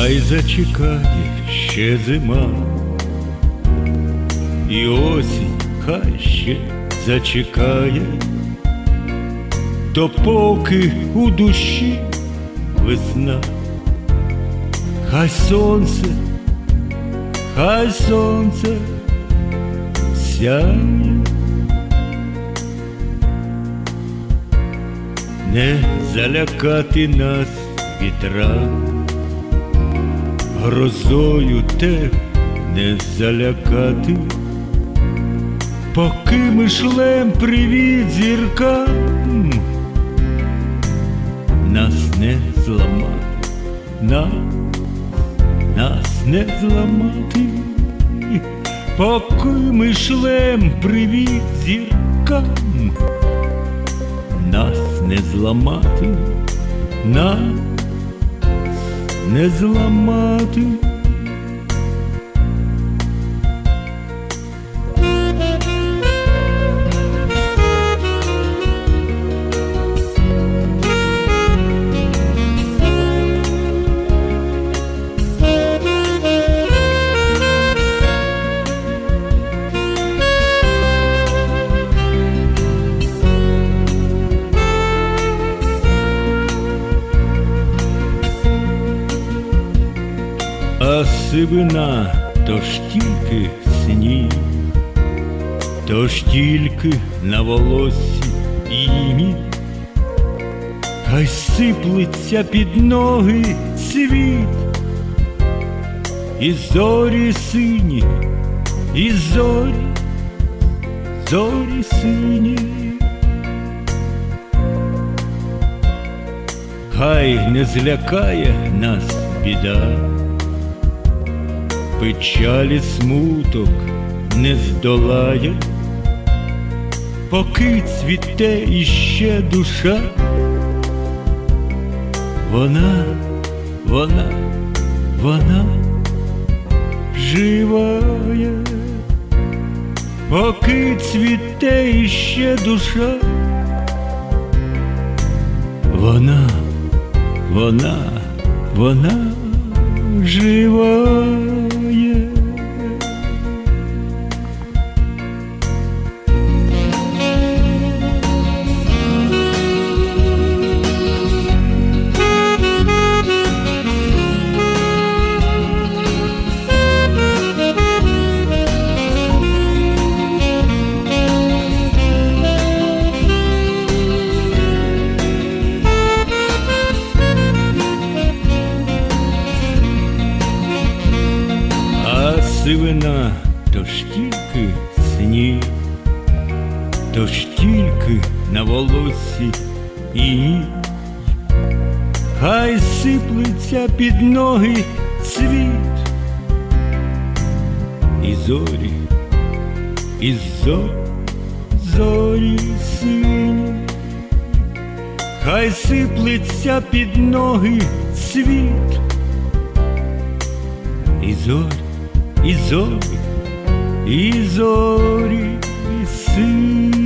Хай зачекає ще зима, і осінь хай ще зачекає, допоки у душі весна, хай сонце, хай сонце сяє. Не залякати нас вітра, грозою те не залякати, поки ми шлем привіт зіркам, нас не зламати, нас, нас не зламати, поки ми шлем привіт зіркам нас не зламати, нас не зламати. А сивина то ж тільки сніг, то ж тільки на волоссі іні, хай сиплеться під ноги світ, і зорі сині, і зорі, зорі сині. Хай не злякає нас біда печалі смуток не здолає, поки цвіте іще душа, вона, вона, вона живає, поки цвіте іще душа, вона, вона, вона живає. Сивина то ж тільки то ж на волосі і хай сиплеться під ноги світ, і зорі, і зо, зорі сині, хай сиплеться під ноги світ. І зорі, і зорі, і зорі сині.